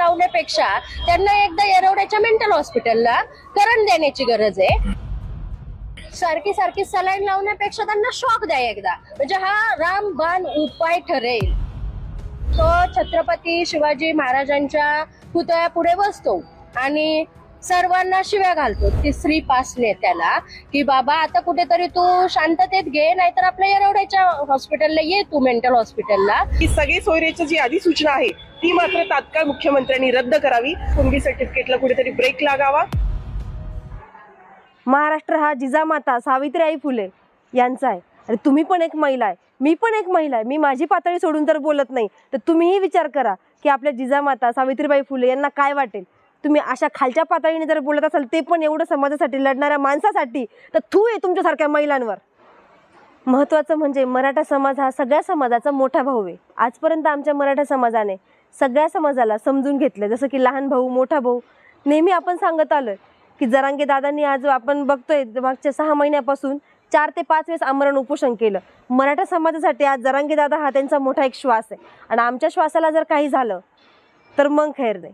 लावण्यापेक्षा त्यांना एकदा येरवड्याच्या मेंटल हॉस्पिटलला करण देण्याची गरज आहे. सारखी सारखी सलाईन लावण्यापेक्षा त्यांना शॉक द्या एकदा. म्हणजे हा रामबाण उपाय ठरेल. तो छत्रपती शिवाजी महाराजांच्या पुतळ्या पुढे बसतो आणि सर्वांना शिव्या घालतो. तिसरी पास नेत्याला की बाबा आता कुठेतरी तू शांततेत घे नाहीतर आपल्या येरवड्याच्या हॉस्पिटलला ये तू मेंटल हॉस्पिटलला ही सगळी सोयरेची जी अधिसूचना आहे ती मात्र तात्काळ मुख्यमंत्र्यांनी रद्द करावी. कुणबी सर्टिफिकेटला कुठेतरी ब्रेक लागावा. महाराष्ट्र हा जिजामाता सावित्रीबाई फुले यांचा आहे. अरे तुम्ही पण एक महिला आहे. मी पण एक महिला आहे. मी माझी पातळी सोडून तर बोलत नाही. तर तुम्हीही विचार करा की आपल्या जिजामाता सावित्रीबाई फुले यांना काय वाटेल? तुम्ही अशा खालच्या पातळीने जर बोलत असाल ते पण एवढं समाजासाठी लढणाऱ्या माणसासाठी तर थू आहे तुमच्यासारख्या महिलांवर. महत्त्वाचं म्हणजे मराठा समाज हा सगळ्या समाजाचा मोठा भाऊ आहे. आजपर्यंत आमच्या मराठा समाजाने सगळ्या समाजाला समजून घेतलं जसं की लहान भाऊ मोठा भाऊ. नेहमी आपण सांगत आलोय की जरांगे दादांनी आज आपण बघतोय मागच्या सहा महिन्यापासून चार ते पाच वेळेस आमरण उपोषण केलं. मराठा समाजासाठी आज जरांगे दादा हा त्यांचा मोठा एक श्वास आहे. आणि आमच्या श्वासाला जर काही झालं तर मग खैर नाही.